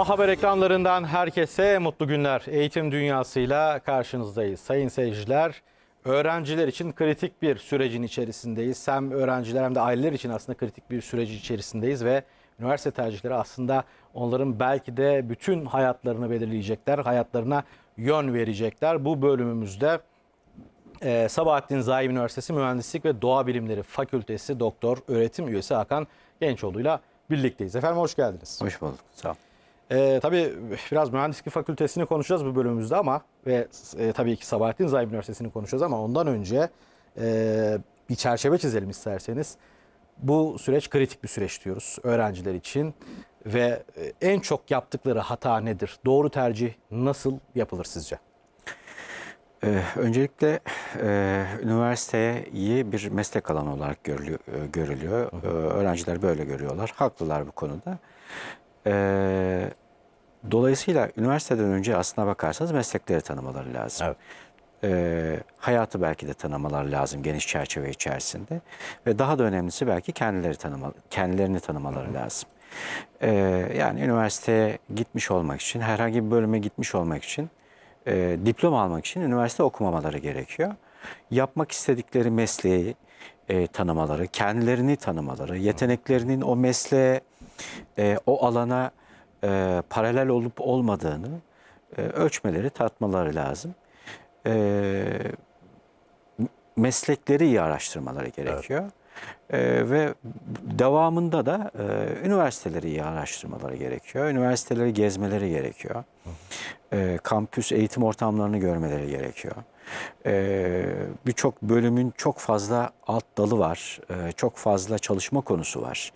A Haber ekranlarından herkese mutlu günler. Eğitim dünyasıyla karşınızdayız. Sayın seyirciler, öğrenciler için kritik bir sürecin içerisindeyiz. Hem öğrenciler hem de aileler için aslında kritik bir süreci içerisindeyiz ve üniversite tercihleri aslında onların belki de bütün hayatlarını belirleyecekler, hayatlarına yön verecekler. Bu bölümümüzde ee, Sabahattin Zaim Üniversitesi Mühendislik ve Doğa Bilimleri Fakültesi Doktor Öğretim Üyesi Hakan Gençoğlu'yla birlikteyiz. Efendim hoş geldiniz. Hoş bulduk. Sağ ol. Ee, tabii biraz mühendislik fakültesini konuşacağız bu bölümümüzde ama ve e, tabii ki Sabahattin Zaim Üniversitesi'ni konuşacağız ama ondan önce e, bir çerçeve çizelim isterseniz. Bu süreç kritik bir süreç diyoruz öğrenciler için ve e, en çok yaptıkları hata nedir? Doğru tercih nasıl yapılır sizce? Ee, öncelikle e, üniversiteyi bir meslek alanı olarak görülüyor. e, görülüyor. Ee, öğrenciler böyle görüyorlar. Haklılar bu konuda. Ee, dolayısıyla üniversiteden önce aslına bakarsanız meslekleri tanımaları lazım. Evet. Ee, hayatı belki de tanımaları lazım geniş çerçeve içerisinde ve daha da önemlisi belki kendileri tanıma, kendilerini tanımaları lazım. Ee, yani üniversiteye gitmiş olmak için, herhangi bir bölüme gitmiş olmak için, e, diploma almak için üniversite okumamaları gerekiyor. Yapmak istedikleri mesleği e, tanımaları, kendilerini tanımaları, yeteneklerinin o mesleğe, e, o alana e, paralel olup olmadığını e, ölçmeleri, tartmaları lazım. E, meslekleri iyi araştırmaları gerekiyor. Ee, ve devamında da e, üniversiteleri iyi araştırmaları gerekiyor. Üniversiteleri gezmeleri gerekiyor. Ee, kampüs eğitim ortamlarını görmeleri gerekiyor. Ee, Birçok bölümün çok fazla alt dalı var. Ee, çok fazla çalışma konusu var.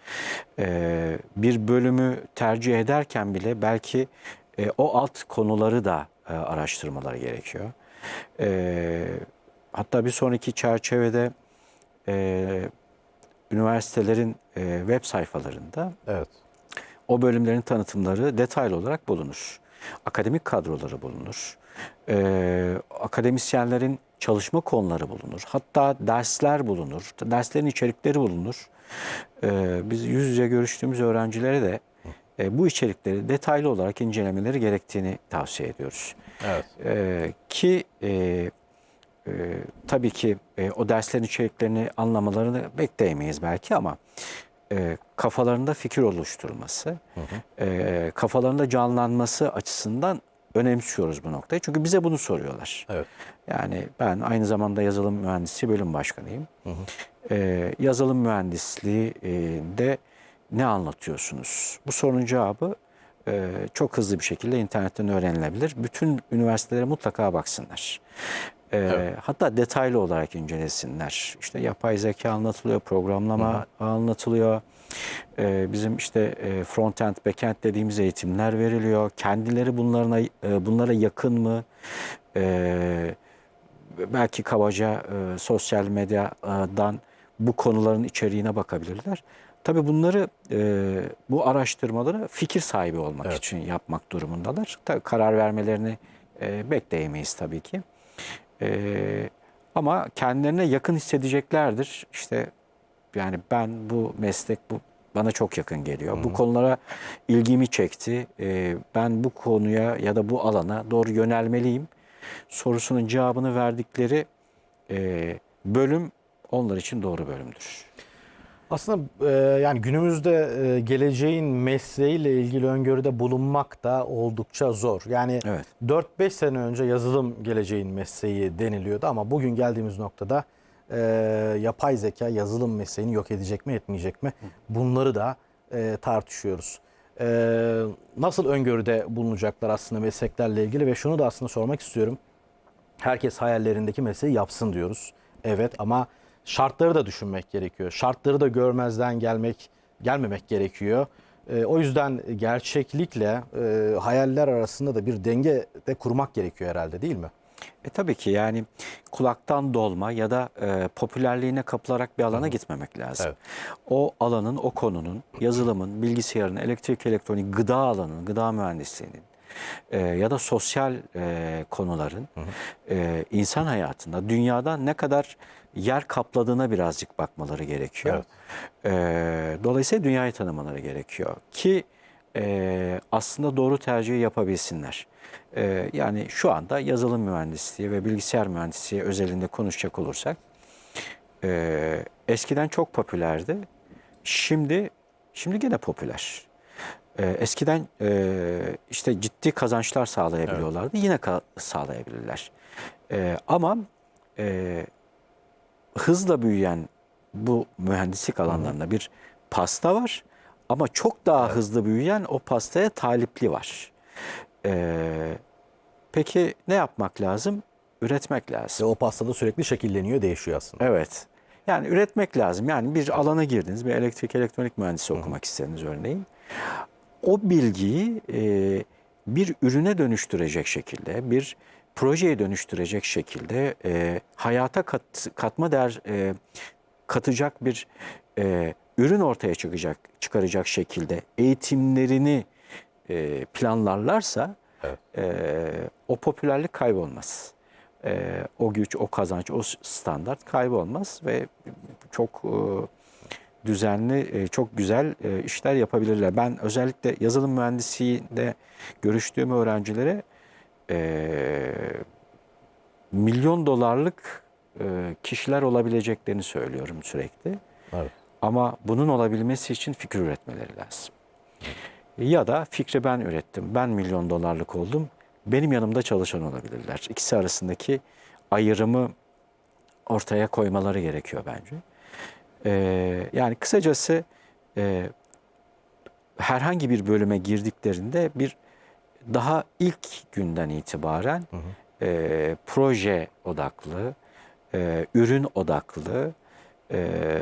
Ee, bir bölümü tercih ederken bile belki e, o alt konuları da e, araştırmaları gerekiyor. Hatta bir sonraki çerçevede e, üniversitelerin web sayfalarında Evet. o bölümlerin tanıtımları detaylı olarak bulunur. Akademik kadroları bulunur. Ee, akademisyenlerin çalışma konuları bulunur. Hatta dersler bulunur. Derslerin içerikleri bulunur. Ee, biz yüz yüze görüştüğümüz öğrencilere de e, bu içerikleri detaylı olarak incelemeleri gerektiğini tavsiye ediyoruz. Evet. Ee, ki e, e, tabii ki e, o derslerin içeriklerini anlamalarını bekleyemeyiz belki ama e, kafalarında fikir oluşturulması, e, kafalarında canlanması açısından önemsiyoruz bu noktayı. Çünkü bize bunu soruyorlar. Evet. Yani ben aynı zamanda yazılım mühendisi bölüm başkanıyım. E, yazılım mühendisliğinde ne anlatıyorsunuz? Bu sorunun cevabı e, çok hızlı bir şekilde internetten öğrenilebilir. Bütün üniversitelere mutlaka baksınlar. E, Evet. Hatta detaylı olarak incelesinler. İşte yapay zeka anlatılıyor, programlama anlatılıyor. E, bizim işte e, front-end, back-end dediğimiz eğitimler veriliyor. Kendileri bunlarına e, bunlara yakın mı? E, belki kabaca e, sosyal medyadan bu konuların içeriğine bakabilirler. Tabii bunları e, bu araştırmaları fikir sahibi olmak Evet. için yapmak durumundalar. Tabii karar vermelerini e, bekleyemeyiz tabii ki. E, ama kendilerine yakın hissedeceklerdir. İşte yani ben bu meslek bu bana çok yakın geliyor. Bu konulara ilgimi çekti. E, ben bu konuya ya da bu alana doğru yönelmeliyim sorusunun cevabını verdikleri e, bölüm onlar için doğru bölümdür. Aslında e, yani günümüzde e, geleceğin mesleğiyle ilgili öngörüde bulunmak da oldukça zor. Yani Evet. 4-5 sene önce yazılım geleceğin mesleği deniliyordu ama bugün geldiğimiz noktada e, yapay zeka yazılım mesleğini yok edecek mi etmeyecek mi bunları da e, tartışıyoruz. E, nasıl öngörüde bulunacaklar aslında mesleklerle ilgili ve şunu da aslında sormak istiyorum. Herkes hayallerindeki mesleği yapsın diyoruz. Evet ama şartları da düşünmek gerekiyor. Şartları da görmezden gelmek gelmemek gerekiyor. Ee, o yüzden gerçeklikle e, hayaller arasında da bir denge de kurmak gerekiyor herhalde değil mi? E tabii ki yani kulaktan dolma ya da e, popülerliğine kapılarak bir alana gitmemek lazım. Evet. O alanın, o konunun, yazılımın, bilgisayarın, elektrik, elektronik, gıda alanının, gıda mühendisliğinin e, ya da sosyal e, konuların e, insan hayatında, dünyada ne kadar yer kapladığına birazcık bakmaları gerekiyor. E, dolayısıyla dünyayı tanımaları gerekiyor ki e, aslında doğru tercihi yapabilsinler. E, yani şu anda yazılım mühendisliği ve bilgisayar mühendisliği özelinde konuşacak olursak e, eskiden çok popülerdi. Şimdi şimdi gene popüler. E, eskiden e, işte ciddi kazançlar sağlayabiliyorlardı. Yine ka- sağlayabilirler. E, ama e, hızla büyüyen bu mühendislik alanlarında bir pasta var. Ama çok daha hızlı büyüyen o pastaya talipli var. E, peki ne yapmak lazım? Üretmek lazım. Ve o pastada sürekli şekilleniyor, değişiyor aslında. Evet. Yani üretmek lazım. Yani bir alana girdiniz, bir elektrik elektronik mühendisi okumak istediniz örneğin. O bilgiyi e, bir ürüne dönüştürecek şekilde, bir projeye dönüştürecek şekilde e, hayata kat, katma değer e, katacak bir e, ürün ortaya çıkacak, çıkaracak şekilde eğitimlerini e, planlarlarsa Evet. e, o popülerlik kaybolmaz. E, o güç, o kazanç, o standart kaybolmaz ve çok e, düzenli, e, çok güzel e, işler yapabilirler. Ben özellikle yazılım mühendisliğinde görüştüğüm öğrencilere e, milyon dolarlık e, kişiler olabileceklerini söylüyorum sürekli. Evet. Ama bunun olabilmesi için fikir üretmeleri lazım. Ya da fikri ben ürettim, ben milyon dolarlık oldum, benim yanımda çalışan olabilirler. İkisi arasındaki ayrımı ortaya koymaları gerekiyor bence. Ee, yani kısacası e, herhangi bir bölüme girdiklerinde bir daha ilk günden itibaren e, proje odaklı, e, ürün odaklı, e,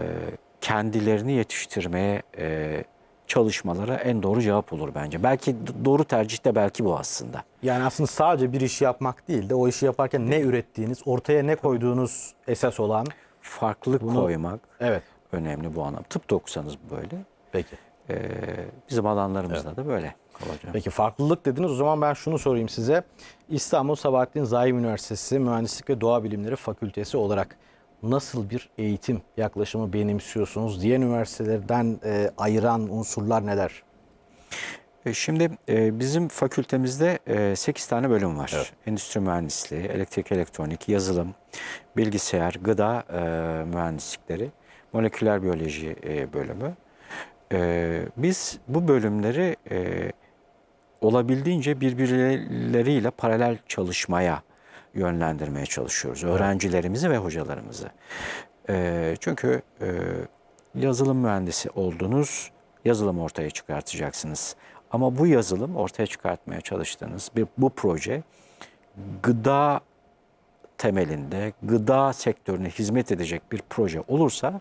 kendilerini yetiştirmeye e, çalışmaları en doğru cevap olur bence. Belki doğru tercih de belki bu aslında. Yani aslında sadece bir işi yapmak değil de o işi yaparken ne ürettiğiniz, ortaya ne koyduğunuz esas olan. Farklılık Bunu- koymak Evet. önemli bu anlam. Tıp da okusanız böyle. Peki. E, bizim alanlarımızda da böyle olacak. Peki farklılık dediniz. O zaman ben şunu sorayım size. İstanbul Sabahattin Zaim Üniversitesi Mühendislik ve Doğa Bilimleri Fakültesi olarak nasıl bir eğitim yaklaşımı benimsiyorsunuz? Diğer üniversitelerden e, ayıran unsurlar neler? E, Şimdi e, bizim fakültemizde 8 tane bölüm var. Evet. Endüstri mühendisliği, elektrik elektronik, yazılım, bilgisayar, gıda e, mühendislikleri, moleküler biyoloji e, bölümü. E, Biz bu bölümleri e, olabildiğince birbirleriyle paralel çalışmaya yönlendirmeye çalışıyoruz. Öğrencilerimizi ve hocalarımızı. E, Çünkü e, yazılım mühendisi oldunuz, yazılım ortaya çıkartacaksınız. Ama bu yazılım ortaya çıkartmaya çalıştığınız bir bu proje gıda temelinde gıda sektörüne hizmet edecek bir proje olursa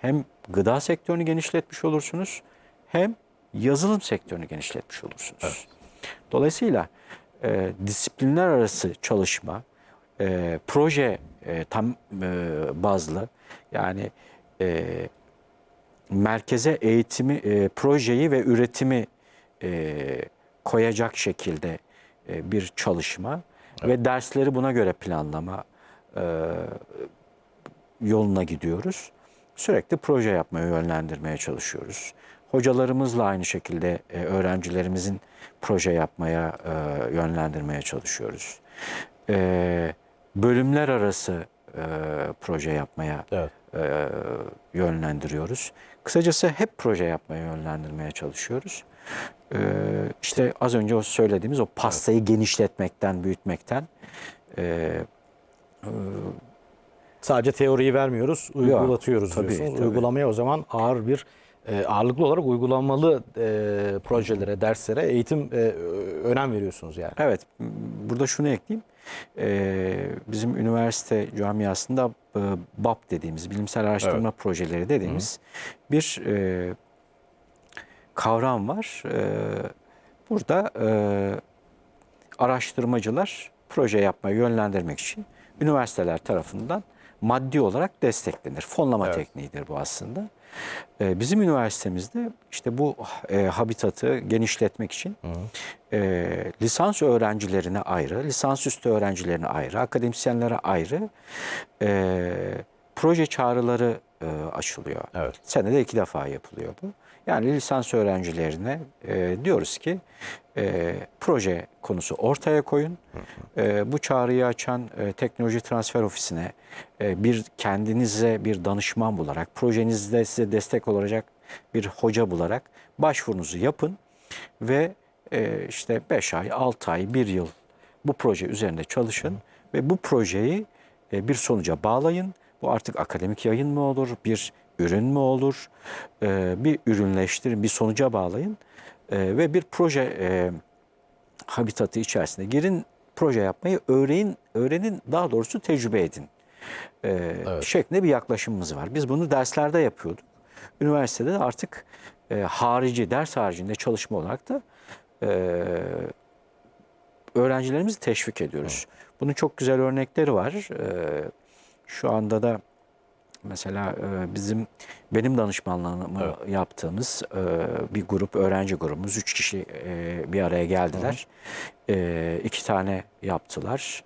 hem gıda sektörünü genişletmiş olursunuz hem yazılım sektörünü genişletmiş olursunuz. Dolayısıyla e, disiplinler arası çalışma, e, proje e, tam e, bazlı yani e, merkeze eğitimi, e, projeyi ve üretimi e, koyacak şekilde e, bir çalışma ve dersleri buna göre planlama e, yoluna gidiyoruz. Sürekli proje yapmaya yönlendirmeye çalışıyoruz. Hocalarımızla aynı şekilde e, öğrencilerimizin proje yapmaya e, yönlendirmeye çalışıyoruz. E, bölümler arası e, proje yapmaya Evet. e, yönlendiriyoruz. Kısacası hep proje yapmaya yönlendirmeye çalışıyoruz. E, işte az önce o söylediğimiz o pastayı genişletmekten, büyütmekten e, Sadece teoriyi vermiyoruz, uygulatıyoruz tabii, diyorsunuz. tabii. Uygulamaya o zaman ağır bir e, ağırlıklı olarak uygulamalı e, projelere, derslere eğitim e, önem veriyorsunuz yani. Evet, burada şunu ekleyeyim. Ee, bizim üniversite camiasında e, BAP dediğimiz, bilimsel araştırma projeleri dediğimiz bir e, kavram var. E, burada araştırmacılar proje yapmayı yönlendirmek için üniversiteler tarafından maddi olarak desteklenir. Fonlama Evet. tekniğidir bu aslında. E, bizim üniversitemizde işte bu e, habitatı genişletmek için e, lisans öğrencilerine ayrı, lisansüstü öğrencilerine ayrı, akademisyenlere ayrı e, proje çağrıları e, açılıyor. Evet. Senede iki defa yapılıyor bu. Yani lisans öğrencilerine e, diyoruz ki e, proje konusu ortaya koyun. E, bu çağrıyı açan e, teknoloji transfer ofisine e, bir kendinize bir danışman bularak, projenizde size destek olacak bir hoca bularak başvurunuzu yapın ve e, işte 5 ay, 6 ay, 1 yıl bu proje üzerinde çalışın ve bu projeyi e, bir sonuca bağlayın. Bu artık akademik yayın mı olur, bir ürün mü olur, e, bir ürünleştirin, bir sonuca bağlayın E, ve bir proje e, habitatı içerisinde girin, proje yapmayı öğrenin, öğrenin daha doğrusu tecrübe edin e, şeklinde bir yaklaşımımız var. Biz bunu derslerde yapıyorduk. Üniversitede de artık e, harici, ders haricinde çalışma olarak da e, öğrencilerimizi teşvik ediyoruz. Bunun çok güzel örnekleri var. E, şu anda da mesela e, bizim benim danışmanlığımı yaptığımız e, bir grup öğrenci grubumuz üç kişi e, bir araya geldiler. E, iki tane yaptılar.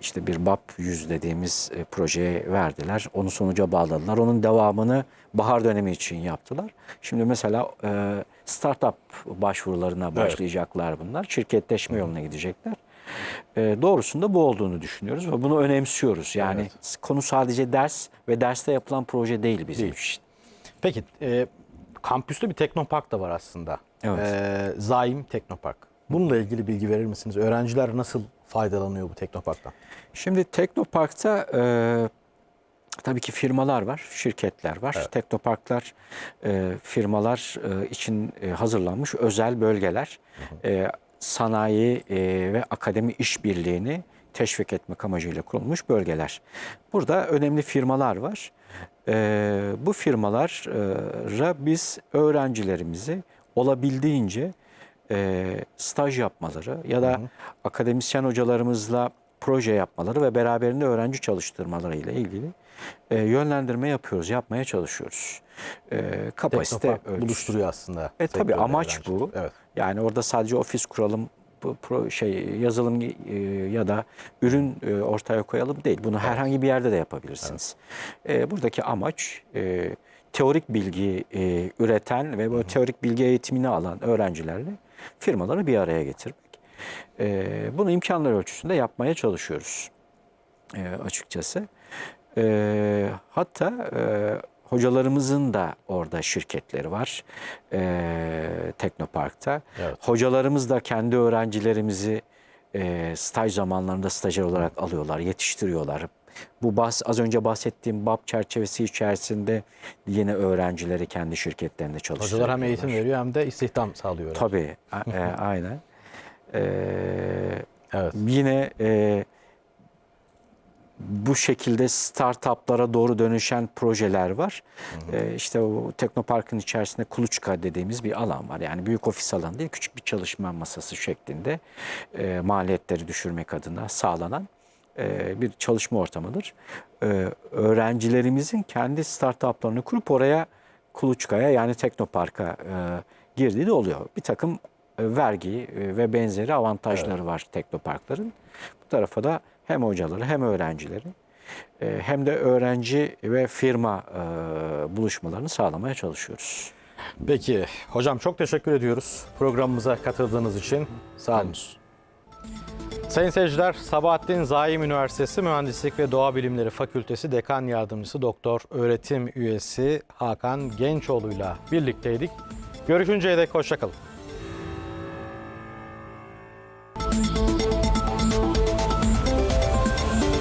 İşte bir BAP 100 dediğimiz projeye verdiler. Onu sonuca bağladılar. Onun devamını bahar dönemi için yaptılar. Şimdi mesela startup başvurularına başlayacaklar bunlar. Şirketleşme yoluna gidecekler. E, doğrusunda bu olduğunu düşünüyoruz ve bunu önemsiyoruz. Yani konu sadece ders ve derste yapılan proje değil bizim Değil. için. Peki e, kampüste bir teknopark da var aslında. Evet. E, Zaim Teknopark. Bununla ilgili bilgi verir misiniz? Öğrenciler nasıl faydalanıyor bu teknoparktan? Şimdi Teknopark'ta e, tabii ki firmalar var, şirketler var. Teknoparklar e, firmalar e, için e, hazırlanmış özel bölgeler. E, sanayi e, ve akademi işbirliğini teşvik etmek amacıyla kurulmuş bölgeler. Burada önemli firmalar var. E, bu firmalara biz öğrencilerimizi olabildiğince e, staj yapmaları ya da akademisyen hocalarımızla proje yapmaları ve beraberinde öğrenci çalıştırmaları ile ilgili e, yönlendirme yapıyoruz, yapmaya çalışıyoruz. E, kapasite Teknopark ölçüsü. buluşturuyor aslında. E tabii amaç öğrencileri. bu. Evet. Yani orada sadece ofis kuralım, şey yazılım e, ya da ürün e, ortaya koyalım değil. Bunu herhangi bir yerde de yapabilirsiniz. E, buradaki amaç teorik bilgi üreten ve bu teorik bilgi eğitimini alan öğrencilerle firmaları bir araya getirmek. Bunu imkanlar ölçüsünde yapmaya çalışıyoruz açıkçası. Hatta hocalarımızın da orada şirketleri var e, Teknopark'ta. Evet. Hocalarımız da kendi öğrencilerimizi e, staj zamanlarında stajyer olarak alıyorlar, yetiştiriyorlar. Bu bahs az önce bahsettiğim BAP çerçevesi içerisinde yine öğrencileri kendi şirketlerinde çalıştırıyorlar. Hocalar hem eğitim veriyor hem de istihdam sağlıyor. Tabii, e, aynen. Ee, Evet. Yine e, bu şekilde startuplara doğru dönüşen projeler var. Ee, işte o Teknopark'ın içerisinde Kuluçka dediğimiz bir alan var. Yani büyük ofis alanı değil, küçük bir çalışma masası şeklinde e, maliyetleri düşürmek adına sağlanan e, bir çalışma ortamıdır. Ee, öğrencilerimizin kendi startuplarını kurup oraya Kuluçka'ya yani Teknopark'a e, girdiği de oluyor. Bir takım e, vergi e, ve benzeri avantajları var teknoparkların. Bu tarafa da hem hocaları hem öğrencileri e, hem de öğrenci ve firma e, buluşmalarını sağlamaya çalışıyoruz. Peki hocam çok teşekkür ediyoruz programımıza katıldığınız için. Sağ olun. Sayın seyirciler, Sabahattin Zaim Üniversitesi Mühendislik ve Doğa Bilimleri Fakültesi Dekan Yardımcısı Doktor Öğretim Üyesi Hakan Gençoğlu'yla birlikteydik. Görüşünceye dek hoşçakalın.